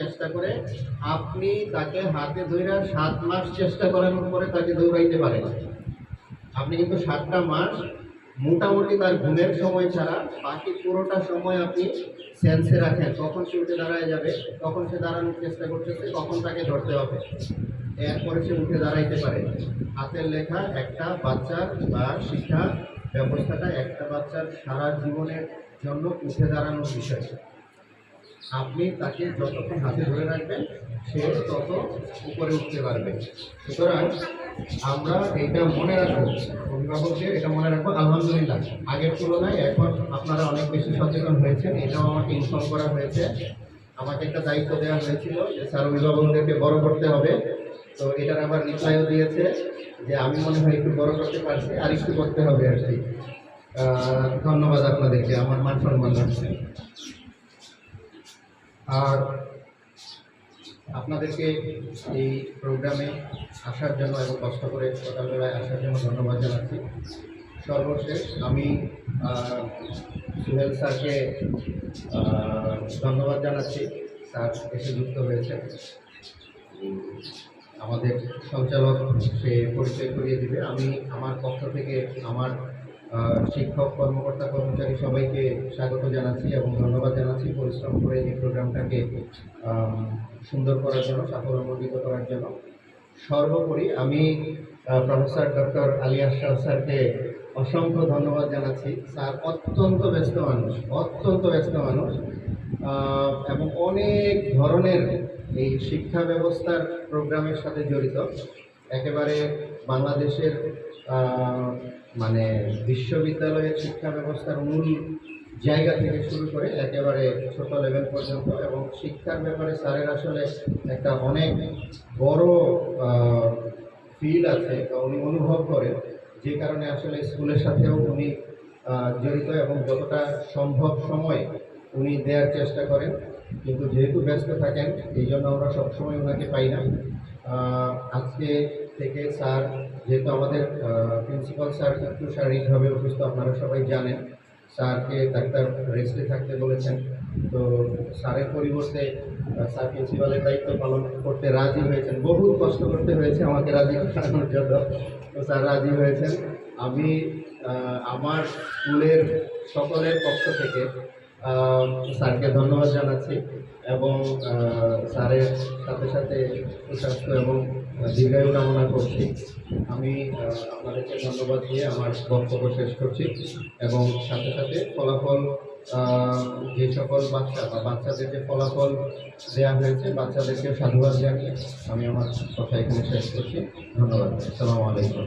চেষ্টা করে আপনি তাকে হাতে ধরে সাত মাস চেষ্টা করানোর পরে তাকে দৌড়াইতে পারেন আপনি কিন্তু সাতটা মাস মোটামুটি তার ঘুমের সময় ছাড়া বাকি পুরোটা সময় আপনি সেন্সে রাখেন, কখন সে উঠে দাঁড়ায় যাবে, কখন সে দাঁড়ানোর চেষ্টা করতেছে, কখন তাকে ধরতে হবে। এরপরে সে উঠে দাঁড়াইতে পারে। হাতের লেখা একটা বাচ্চার বা শিক্ষা ব্যবস্থাটা একটা বাচ্চার সারা জীবনের জন্য উঠে দাঁড়ানোর বিষয়। আপনি তাকে যতক্ষণ হাতে ধরে রাখবেন, সে তত উপরে উঠতে পারবে। সুতরাং আমরা এটা মনে রাখব, অভিভাবকদের এটা মনে রাখব, আলহামদুলিল্লাহ। আগের তুলনায় এখন আপনারা অনেক বেশি সচেতন হয়েছেন, এটাও আমাকে ইনফর্ম করা হয়েছে। আমাকে একটা দায়িত্ব দেওয়া হয়েছিল যে, স্যার, অভিভাবকদেরকে বড় করতে হবে। তো এটার আবার রিপ্লাইও দিয়েছে যে, আমি মনে হয় একটু বড় করতে পারছি, আর একটু করতে হবে আর কি। ধন্যবাদ আপনাদেরকে, আমার মান সম্মান রাখছে আর আপনাদেরকে এই প্রোগ্রামে আসার জন্য এবং কষ্ট করে সকালবেলায় আসার জন্য ধন্যবাদ জানাচ্ছি। সর্বশেষ আমি সুহেল স্যারকে ধন্যবাদ জানাচ্ছি। স্যার এসে যুক্ত হয়েছে আমাদের সঞ্চালক সে পরিচয় করিয়ে দিবে। আমি আমার পক্ষ থেকে আমার শিক্ষক, কর্মকর্তা, কর্মচারী সবাইকে স্বাগত জানাচ্ছি এবং ধন্যবাদ জানাচ্ছি পরিশ্রম করে এই প্রোগ্রামটাকে সুন্দর করার জন্য, সাফল্যমণ্ডিত করার জন্য। সর্বোপরি আমি প্রফেসর ডক্টর আলী আশরাফ স্যারকে অসংখ্য ধন্যবাদ জানাচ্ছি। স্যার অত্যন্ত ব্যস্ত মানুষ, অত্যন্ত ব্যস্ত মানুষ। এবং অনেক ধরনের এই শিক্ষা ব্যবস্থার প্রোগ্রামের সাথে জড়িত। একেবারে বাংলাদেশের মানে বিশ্ববিদ্যালয়ের শিক্ষা ব্যবস্থার মূল জায়গা থেকে শুরু করে একেবারে ছোট লেভেল পর্যন্ত এবং শিক্ষার ব্যাপারে স্যারের আসলে একটা অনেক বড় ফিল আছে বা উনি অনুভব করেন, যে কারণে আসলে স্কুলের সাথেও উনি জড়িত এবং যতটা সম্ভব সময় উনি দেওয়ার চেষ্টা করেন। কিন্তু যেহেতু ব্যস্ত থাকেন, এই জন্য আমরা সবসময় ওনাকে পাই না। আজকে থেকে স্যার, যেহেতু আমাদের প্রিন্সিপাল স্যার একটু শারীরিকভাবে অসুস্থ, আপনারা সবাই জানেন, স্যারকে ডাক্তার রেস্টে থাকতে বলেছেন। তো স্যারের পরিবর্তে স্যার প্রিন্সিপালের দায়িত্ব পালন করতে রাজি হয়েছেন। বহু কষ্ট করতে হয়েছে আমাকে রাজি করানোর জন্য। তো স্যার রাজি হয়েছেন। আমি আমার স্কুলের সকলের পক্ষ থেকে স্যারকে ধন্যবাদ জানাচ্ছি এবং স্যারের সাথে সাথে সুস্বাস্থ্য এবং দীর্ঘায়ু কামনা করছি। আমি আপনাদেরকে ধন্যবাদ দিয়ে আমার বক্তব্য শেষ করছি এবং সাথে সাথে ফলাফল যে সকল বাচ্চা বা বাচ্চাদের যে ফলাফল দেওয়া হয়েছে বাচ্চাদেরকে সাধুবাদ জানিয়ে আমি আমার কথা এখানে শেষ করছি। ধন্যবাদ। আসসালামু আলাইকুম।